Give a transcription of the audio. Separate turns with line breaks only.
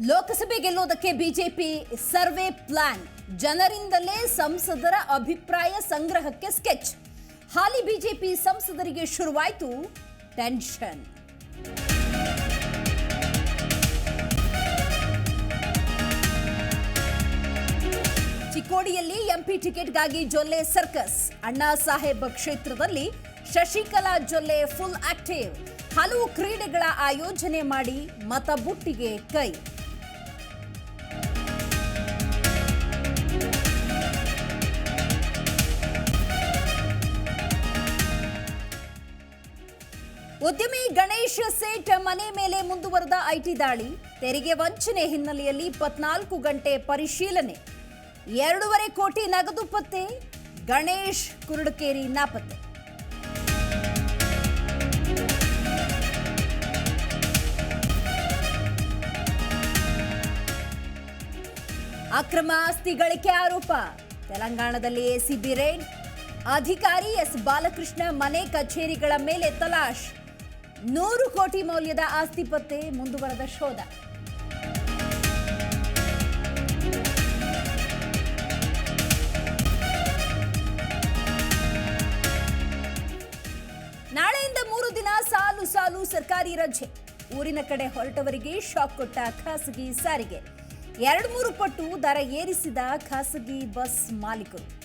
ಲೋಕಸಭೆ ಗೆಲ್ಲುವುದಕ್ಕೆ BJP survey plan. ಜನರಿಂದಲೇ ಸಂಸದರ ಅಭಿಪ್ರಾಯ ಸಂಗ್ರಹಕ್ಕೆ ಸ್ಕೆಚ್. ಹಾಲಿ ಬಿಜೆಪಿ ಸಂಸದರಿಗೆ ಶುರುವಾಯಿತು ಟೆನ್ಷನ್. ಚಿಕ್ಕೋಡಿಯಲ್ಲಿ ಎಂಪಿ ಟಿಕೆಟ್ಗಾಗಿ ಜೊಲ್ಲೆ ಸರ್ಕಸ್. ಅಣ್ಣಾ ಸಾಹೇಬ್ ಕ್ಷೇತ್ರದಲ್ಲಿ ಶಶಿಕಲಾ ಜೊಲ್ಲೆ ಫುಲ್ ಆಕ್ಟಿವ್. ಹಲವು ಕ್ರೀಡೆಗಳ ಆಯೋಜನೆ ಮಾಡಿ ಮತಬುಟ್ಟಿಗೆ ಕೈ. ಉದ್ಯಮಿ ಗಣೇಶ್ ಸೇಠ್ ಮನೆ ಮೇಲೆ ಮುಂದುವರೆದ ಐಟಿ ದಾಳಿ, ತೆರಿಗೆ ವಂಚನೆ ಹಿನ್ನೆಲೆಯಲ್ಲಿ ಇಪ್ಪತ್ನಾಲ್ಕು ಗಂಟೆ ಪರಿಶೀಲನೆ. ಎರಡೂವರೆ ಕೋಟಿ ನಗದು ಪತ್ತೆ, ಗಣೇಶ್ ಕುರುಡಕೇರಿ ನಾಪತ್ತೆ. ಅಕ್ರಮ ಆಸ್ತಿ ಗಳಿಕೆ ಆರೋಪ, ತೆಲಂಗಾಣದಲ್ಲಿ ಎಸಿಬಿ ರೇಡ್ ಅಧಿಕಾರಿ ಎಸ್ ಬಾಲಕೃಷ್ಣ ಮನೆ ಕಚೇರಿಗಳ ಮೇಲೆ ತಲಾಶ್. ನೂರು ಕೋಟಿ ಮೌಲ್ಯದ ಆಸ್ತಿ ಪತ್ತೆ ಮುಂದುವರೆದ ಶೋಧ. ನಾಳೆಯಿಂದ ಮೂರು ದಿನ ಸಾಲು ಸಾಲು ಸರ್ಕಾರಿ ರಜೆ. ಊರಿನ ಕಡೆ ಹೊರಟವರಿಗೆ ಶಾಕ್ ಕೊಟ್ಟ ಖಾಸಗಿ ಸಾರಿಗೆ. ಎರಡು ಮೂರು ಪಟ್ಟು ದರ ಏರಿಸಿದ ಖಾಸಗಿ ಬಸ್ ಮಾಲೀಕರು.